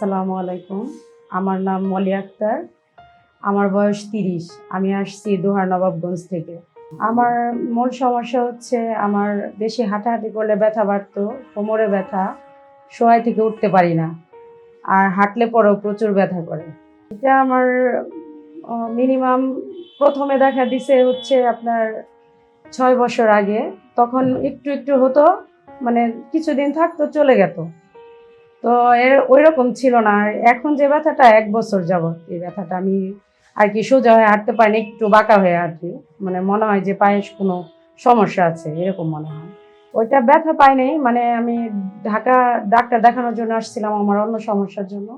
আসসালামু আলাইকুম। আমার নাম মলি আক্তার। আমার বয়স তিরিশ। আমি আসছি দোহার নবাবগঞ্জ থেকে। আমার মূল সমস্যা হচ্ছে আমার বেশি হাঁটাহাঁটি করলে ব্যথা বাড়তো, কোমরে ব্যথা শোয়াই থেকে উঠতে পারি না, আর হাঁটলে পরেও প্রচুর ব্যথা করে। এটা আমার মিনিমাম প্রথমে দেখা দিছে হচ্ছে আপনার ছয় বছর আগে। তখন একটু একটু হতো মানে কিছুদিন থাকতো, চলে যেত তো এর ওই রকম ছিল না। এখন যে ব্যথাটা এক বছর যাবত এই ব্যথাটা। আমি আর কি সোজা হয়ে হাঁটতে পারি না একটু বাঁকা হয়ে আর কি মানে মনে হয় যে পায়ে কোনো সমস্যা আছে এরকম মনে হয়। ওইটা ব্যথা পাই নাই মানে আমি ঢাকা ডাক্তার দেখানোর জন্য আসছিলাম আমার অন্য সমস্যার জন্য।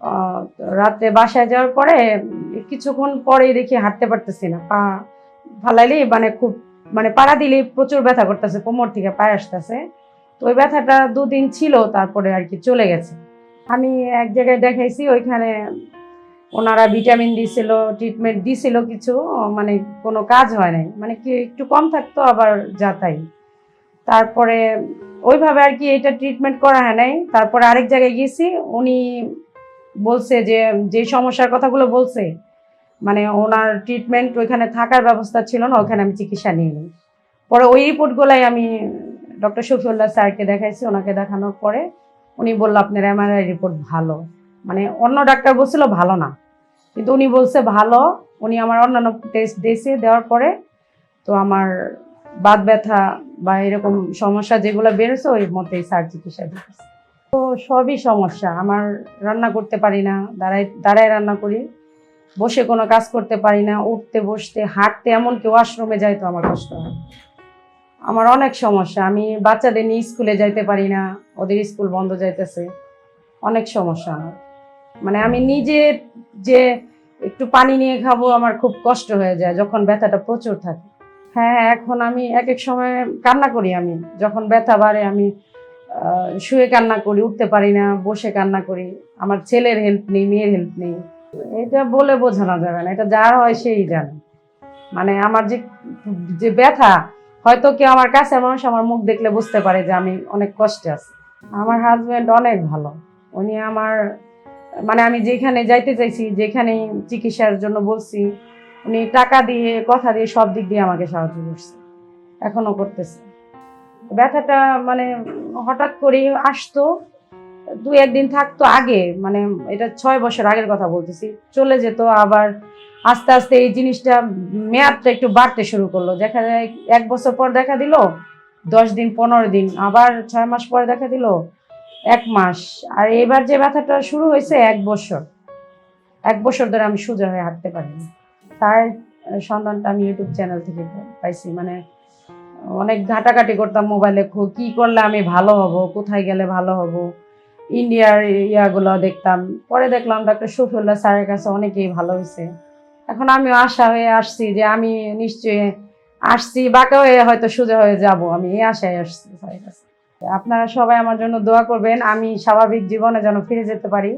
আহ, তো রাত্রে বাসায় যাওয়ার পরে কিছুক্ষণ পরেই দেখি হাঁটতে পারতেছি না। পা ফালাইলেই মানে খুব মানে পাড়া দিলেই প্রচুর ব্যথা করতেছে কোমর থেকে পায়ে আসতেছে। তো ওই ব্যথাটা দুদিন ছিল, তারপরে আর কি চলে গেছে। আমি এক জায়গায় দেখাইছি, ওইখানে ওনারা ভিটামিন দিছিল ট্রিটমেন্ট দিছিল কিছু মানে কোনো কাজ হয় নাই। মানে কি একটু কম থাকতো, আবার যাতাই তারপরে ওইভাবে আর কি এটা ট্রিটমেন্ট করা হয় নাই। তারপরে আরেক জায়গায় গেছি উনি বলছে যে যে সমস্যার কথাগুলো বলছে মানে ওনার ট্রিটমেন্ট ওইখানে থাকার ব্যবস্থা ছিল না ওখানে আমি চিকিৎসা নিয়ে নিই পরে ওই রিপোর্টগুলাই আমি ডক্টর শফিউল্লাহ স্যারকে দেখাইছি, ওনাকে দেখানোর পরে উনি বলল, আপনার এমআরআই রিপোর্ট ভালো। মানে অন্য ডাক্তার বলছিল, ভালো না। কিন্তু উনি বলছে, ভালো। উনি আমার অন্যান্য টেস্ট দিয়েছে, দেওয়ার পরে তো আমার বাত ব্যথা বা এরকম সমস্যা যেগুলো বেরোছে ওই মতেই স্যার চিকিৎসা দিতেছে। তো সবই সমস্যা, আমার রান্না করতে পারি না দাঁড়ায় দাঁড়ায় রান্না করি, বসে কোনো কাজ করতে পারি না, উঠতে, বসতে, হাঁটতে, এমনকি ওয়াশরুমে যাই তো আমার কষ্ট হয়। আমার অনেক সমস্যা। আমি বাচ্চাদের নিয়ে স্কুলে যাইতে পারি না, ওদের স্কুল বন্ধ যাইতেছে। অনেক সমস্যা আমার। মানে আমি নিজে যে একটু পানি নিয়ে খাব আমার খুব কষ্ট হয়ে যায়, যখন ব্যথাটা প্রচুর থাকে। হ্যাঁ এখন আমি এক এক সময় কান্না করি আমি। যখন ব্যথা বাড়ে আমি শুয়ে কান্না করি, উঠতে পারি না, বসে কান্না করি। আমার ছেলের হেল্প নেই, মেয়ের হেল্প নেই। এটা বলে বোঝানো যাবে না, এটা যার হয় সেই জানে। মানে আমার যে যে ব্যথা হয়তো কেউ আমার কাছে মানুষ আমার মুখ দেখলে বুঝতে পারে যে আমি অনেক কষ্টে আছি। আমার হাজব্যান্ড অনেক ভালো। উনি আমার মানে আমি যেখানে যাইতে চাইছি যেখানে চিকিৎসার জন্য বলছি, উনি টাকা দিয়ে, কথা দিয়ে সব দিক দিয়ে আমাকে সাহায্য করছে। এখনও করতেছে। ব্যথাটা মানে হঠাৎ করে আসতো দুই একদিন থাকতো আগে মানে এটা ছয় বছর আগের কথা বলতেছি। চলে যেত, আবার আস্তে আস্তে এই জিনিসটা মেয়াদটা একটু বাড়তে শুরু করল। দেখা যায় এক বছর পর দেখা দিল, দশ দিন, পনেরো দিন, আবার ছয় মাস পরে দেখা দিল, এক মাস। আর এবার যে ব্যথাটা শুরু হয়েছে, এক বছর। এক বছর ধরে আমি সোজা হয়ে হাঁটতে পারিনি। তার সন্ধানটা আমি ইউটিউব চ্যানেল থেকে পাইছি মানে অনেক ঘাটাঘাটি করতাম মোবাইলে কি করলে আমি ভালো হব, কোথায় গেলে ভালো হব। ইন্ডিয়ার ইয়াগুলো দেখতাম। পরে দেখলাম ডাক্তার শফিউল্লাহ স্যারের কাছে অনেকেই ভালো হয়েছে এখন আমিও আশা হয়ে আসছি যে আমি নিশ্চয়ই আসছি, বাঁকা হয়ে হয়তো সোজা হয়ে যাব। আমি এই আশায় আসছি স্যারের কাছে। আপনারা সবাই আমার জন্য দোয়া করবেন, আমি স্বাভাবিক জীবনে যেন ফিরে যেতে পারি।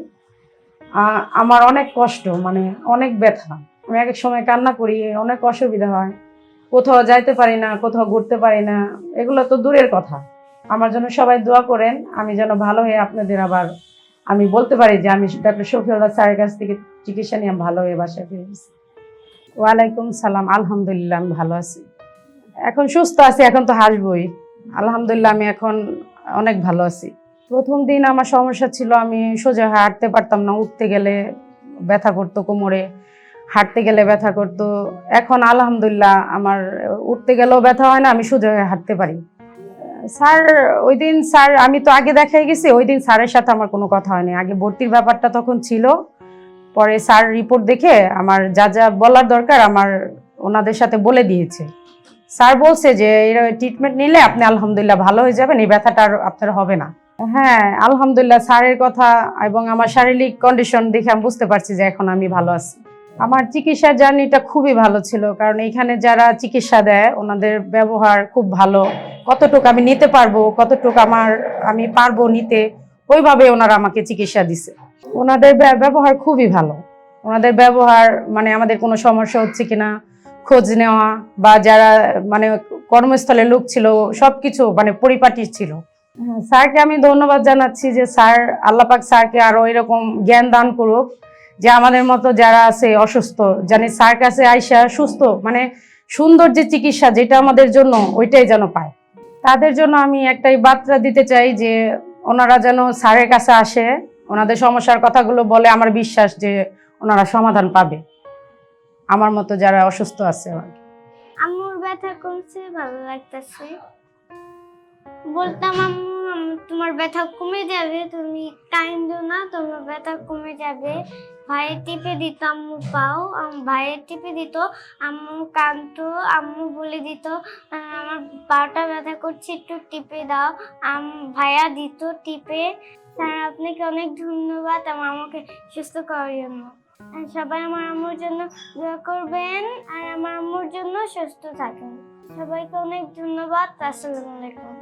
আমার অনেক কষ্ট মানে অনেক ব্যথা। আমি এক এক সময় কান্না করি, অনেক অসুবিধা হয়। কোথাও যাইতে পারি না, কোথাও ঘুরতে পারি না, এগুলো তো দূরের কথা। আমার জন্য সবাই দোয়া করেন, আমি যেন ভালো হয়ে আপনাদের আবার আমি বলতে পারি যে আমি ডক্টর শফিউল্লাহ স্যারের কাছ থেকে চিকিৎসা নিয়ে ভালো হয়ে বাসায় ফিরে গেছি ওয়ালাইকুম সালাম, আলহামদুলিল্লাহ আমি ভালো আছি। এখন সুস্থ আছি, এখন তো হাসবই। আলহামদুলিল্লাহ আমি এখন অনেক ভালো আছি। প্রথম দিন আমার সমস্যা ছিল, আমি সোজা হাঁটতে পারতাম না, উঠতে গেলে ব্যথা করতো কোমরে, হাঁটতে গেলে ব্যথা করতো। এখন আলহামদুলিল্লাহ আমার উঠতে গেলেও ব্যথা হয় না, আমি সোজা হয়ে হাঁটতে পারি। স্যার ওই দিন স্যার, আমি তো আগে দেখাই গেছি ওই দিন স্যারের সাথে আমার কোনো কথা হয়নি। আগে ভর্তির ব্যাপারটা তখন ছিল, পরে স্যার রিপোর্ট দেখে আমার যা যা বলার দরকার আমার ওনাদের সাথে বলে দিয়েছে। স্যার বলছে যে এর ট্রিটমেন্ট নিলে আপনি আলহামদুলিল্লাহ ভালো হয়ে যাবেন, এই ব্যথাটা আর আপনার হবে না। হ্যাঁ আলহামদুলিল্লাহ, স্যারের কথা এবং আমার শারীরিক কন্ডিশন দেখে আমি বুঝতে পারছি যে এখন আমি ভালো আছি। আমার চিকিৎসার জার্নিটা খুবই ভালো ছিল, কারণ এখানে যারা চিকিৎসা দেয়, ওনাদের ব্যবহার খুব ভালো। কতটুকু আমি নিতে পারব কতটুকু আমার আমি পারব নিতে ওইভাবে ওনারা আমাকে চিকিৎসা দিছে। ওনাদের ব্য- ব্যবহার খুবই ভালো। ওনাদের ব্যবহার মানে আমাদের কোনো সমস্যা হচ্ছে কিনা খোঁজ নেওয়া বা যারা মানে কর্মস্থলে লোক ছিল সব কিছু মানে পরিপাটি ছিল। হ্যাঁ, স্যারকে আমি ধন্যবাদ জানাচ্ছি যে স্যার আল্লাপাক স্যারকে আরও এরকম জ্ঞান দান করুক যে আমাদের মতো যারা আছে অসুস্থ জানি স্যার কাছে আইসা সুস্থ মানে সুন্দর যে চিকিৎসা যেটা আমাদের জন্য ওইটাই যেন পায়। তাদের জন্য আমি একটাই বার্তা দিতে চাই যে ওনারা যেন স্যারের কাছে আসে ওনাদের সমস্যার কথাগুলো বলে আমার বিশ্বাস যে ওনারা সমাধান পাবে। আমার মতো যারা অসুস্থ আছে আম্মুর ব্যথা কমছে ভালো লাগতেছে। বলতাম আম্মু, তোমার ব্যথা কমে যাবে তুমি টাইম দিও না তোমার ব্যথা কমে যাবে। ভাইয়ের টিপে দিত, আম্মু পাও ভাইয়ের টিপে দিত, আম্মু কাঁদতো, আম্মু বলে দিত আমার পাটা ব্যথা করছে, একটু টিপে দাও। আম, ভাইয়া দিত টিপে, স্যার, আপনাকে অনেক ধন্যবাদ আমার আমাকে সুস্থ করার জন্য। সবাই আমার আম্মুর জন্য দোয়া করবেন, আর আমার আম্মুর জন্য সুস্থ থাকেন। সবাইকে অনেক ধন্যবাদ, আসসালামু আলাইকুম।